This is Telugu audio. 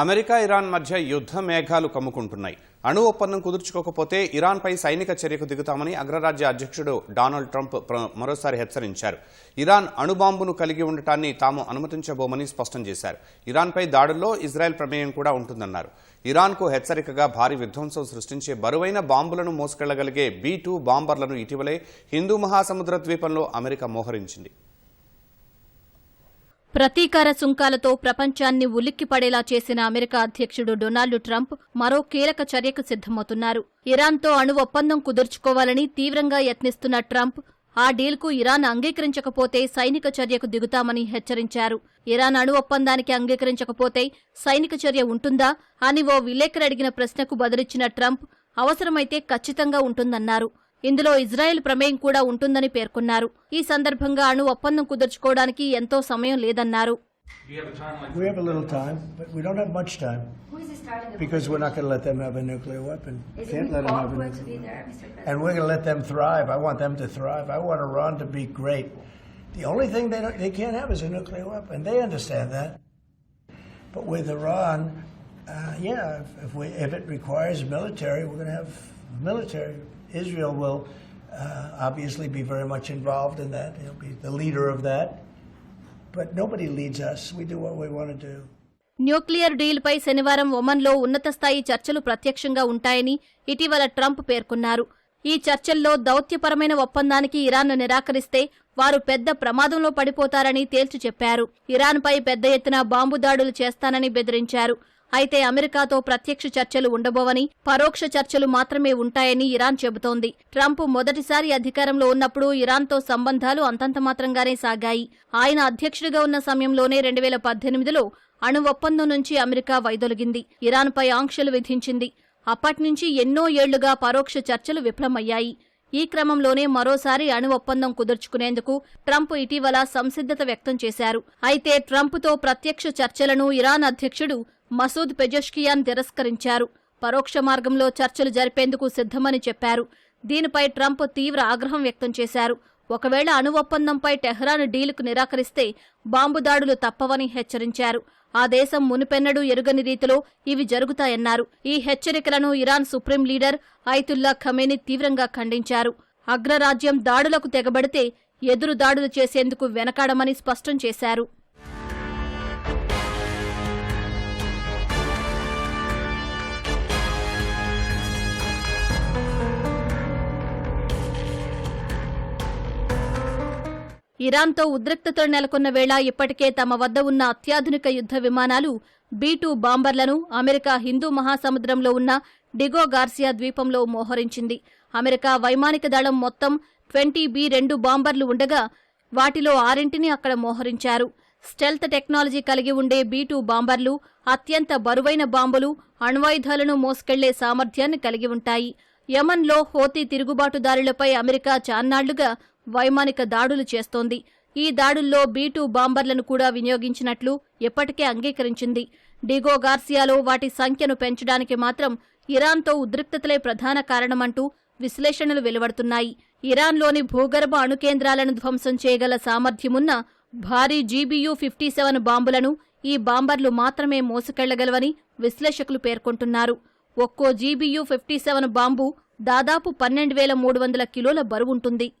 అమెరికా ఇరాన్ మధ్య యుద్ధ మేఘాలు కమ్ముకుంటున్నాయి. అణు ఒప్పందం కుదుర్చుకోకపోతే ఇరాన్పై సైనిక చర్యకు దిగుతామని అగ్రరాజ్య అధ్యక్షుడు డొనాల్డ్ ట్రంప్ మరోసారి హెచ్చరించారు. ఇరాన్ అణుబాంబును కలిగి ఉండటాన్ని తాము అనుమతించబోమని స్పష్టం చేశారు. ఇరాన్పై దాడుల్లో ఇజ్రాయెల్ ప్రమేయం కూడా ఉంటుందన్నారు. ఇరాన్కు హెచ్చరికగా భారీ విధ్వంసం సృష్టించే బరువైన బాంబులను మోసుకెళ్ళగలిగే బీ టూ బాంబర్లను ఇటీవలే హిందూ మహాసముద్ర ద్వీపంలో అమెరికా మోహరించింది. ప్రతీకార సుంకాలతో ప్రపంచాన్ని ఉలిక్కిపడేలా చేసిన అమెరికా అధ్యక్షుడు డొనాల్డ్ ట్రంప్ మరో కీలక చర్యకు సిద్ధమవుతున్నారు. ఇరాన్తో అణు ఒప్పందం కుదుర్చుకోవాలని తీవ్రంగా యత్నిస్తున్న ట్రంప్ ఆ డీల్కు ఇరాన్ అంగీకరించకపోతే సైనిక చర్యకు దిగుతామని హెచ్చరించారు. ఇరాన్ అణు ఒప్పందానికి అంగీకరించకపోతే సైనిక చర్య ఉంటుందా అని ఓ విలేకరు అడిగిన ప్రశ్నకు బదులిచ్చిన ట్రంప్ అవసరమైతే ఖచ్చితంగా ఉంటుందన్నారు. ఇందులో ఇజ్రాయెల్ ప్రమేయం కూడా ఉంటుందని పేర్కొన్నారు ఈ సందర్భంగా అణు ఒప్పందం కుదుర్చుకోవడానికి ఎంతో సమయం లేదన్నారు Do you have a time like We have a little time, but we don't have much time Who is starting the because we're not going to let them have a nuclear weapon. Is Can't it let them have a nuclear be there? And we're going to let them thrive. I want them to thrive. I want Iran to be great. The only thing they, don't, they can't have is a nuclear weapon. They understand that. But with Iran, uh, yeah, if, if, we, if it requires military, we're going to have military. Israel will uh, obviously be very much involved in that. He'll be the leader of that. But nobody leads us. We do what we want to do. Nuclear డీల్పై శనివారం ఒమన్లో ఉన్నత స్థాయి చర్చలు ప్రత్యక్షంగా ఉంటాయని ఇటీవల ట్రంప్ పేర్కొన్నారు ఈ చర్చల్లో దౌత్యపరమైన ఒప్పందానికి ఇరాన్ను నిరాకరిస్తే వారు పెద్ద ప్రమాదంలో పడిపోతారని తేల్చి చెప్పారు ఇరాన్పై పెద్ద ఎత్తున బాంబు దాడులు చేస్తానని బెదిరించారు అయితే అమెరికాతో ప్రత్యక్ష చర్చలు ఉండబోవని పరోక్ష చర్చలు మాత్రమే ఉంటాయని ఇరాన్ చెబుతోంది. ట్రంప్ మొదటిసారి అధికారంలో ఉన్నప్పుడు ఇరాన్తో సంబంధాలు అంతంత మాత్రంగానే సాగాయి. ఆయన అధ్యక్షుడిగా ఉన్న సమయంలోనే రెండు వేల పద్దెనిమిదిలో అణు ఒప్పందం నుంచి అమెరికా వైదొలిగింది. ఇరాన్పై ఆంక్షలు విధించింది. అప్పట్నుంచి ఎన్నో ఏళ్ళుగా పరోక్ష చర్చలు విఫలమయ్యాయి. ఈ క్రమంలోనే మరోసారి అణు ఒప్పందం కుదుర్చుకునేందుకు ట్రంప్ ఇటీవల సంసిద్ధత వ్యక్తం చేశారు. అయితే ట్రంప్తో ప్రత్యక్ష చర్చలను ఇరాన్ అధ్యక్షుడు మసూద్ పెజష్కియాన్ తిరస్కరించారు. పరోక్ష మార్గంలో చర్చలు జరిపేందుకు సిద్ధమని చెప్పారు. దీనిపై ట్రంప్ తీవ్ర ఆగ్రహం వ్యక్తం చేశారు. ఒకవేళ అణు ఒప్పందంపై టెహ్రాన్ డీలుకు నిరాకరిస్తే బాంబు దాడులు తప్పవని హెచ్చరించారు. ఆ దేశం మునిపెన్నడూ ఎరుగని రీతిలో ఇవి జరుగుతాయన్నారు. ఈ హెచ్చరికలను Iran supreme leader Ayatollah Khamenei తీవ్రంగా ఖండించారు. అగ్రరాజ్యం దాడులకు తెగబడితే ఎదురు దాడులు చేసేందుకు వెనకాడమని స్పష్టం చేశారు. ఇరాన్తో ఉద్రిక్తత నెలకొన్న వేళ ఇప్పటికే తమ వద్ద ఉన్న అత్యాధునిక యుద్ధ విమానాలు బీ టూ బాంబర్లను అమెరికా హిందూ మహాసముద్రంలో ఉన్న డిగో గార్సియా ద్వీపంలో మోహరించింది. అమెరికా వైమానిక దళం మొత్తం ట్వంటీ బి రెండు బాంబర్లు ఉండగా వాటిలో ఆరింటిని అక్కడ మోహరించారు. స్టెల్త్ టెక్నాలజీ కలిగి ఉండే బీ టూ బాంబర్లు అత్యంత బరువైన బాంబులు అణ్వాయుధాలను మోసుకెళ్ళే సామర్థ్యాన్ని కలిగి ఉంటాయి. యమన్లో హోతీ తిరుగుబాటుదారులపై అమెరికా చాన్నాళ్ళుగా వైమానిక దాడులు చేస్తోంది. ఈ దాడుల్లో బీ టూ బాంబర్లను కూడా వినియోగించినట్లు ఎప్పటికే అంగీకరించింది. డిగో గార్సియాలో వాటి సంఖ్యను పెంచడానికి మాత్రం ఇరాన్తో ఉద్రిక్తతలే ప్రధాన కారణమంటూ విశ్లేషణలు వెలువడుతున్నాయి. ఇరాన్లోని భూగర్భ అణుకేంద్రాలను ధ్వంసం చేయగల సామర్థ్యమున్న భారీ జీబీయూ ఫిఫ్టీ సెవెన్ బాంబులను ఈ బాంబర్లు మాత్రమే మోసుకెళ్ళగలవని విశ్లేషకులు పేర్కొంటున్నారు. ఒక్కో జీబీయూ ఫిఫ్టీ సెవెన్ బాంబు దాదాపు పన్నెండు వేల మూడు వందల కిలోల బరువుంటుంది.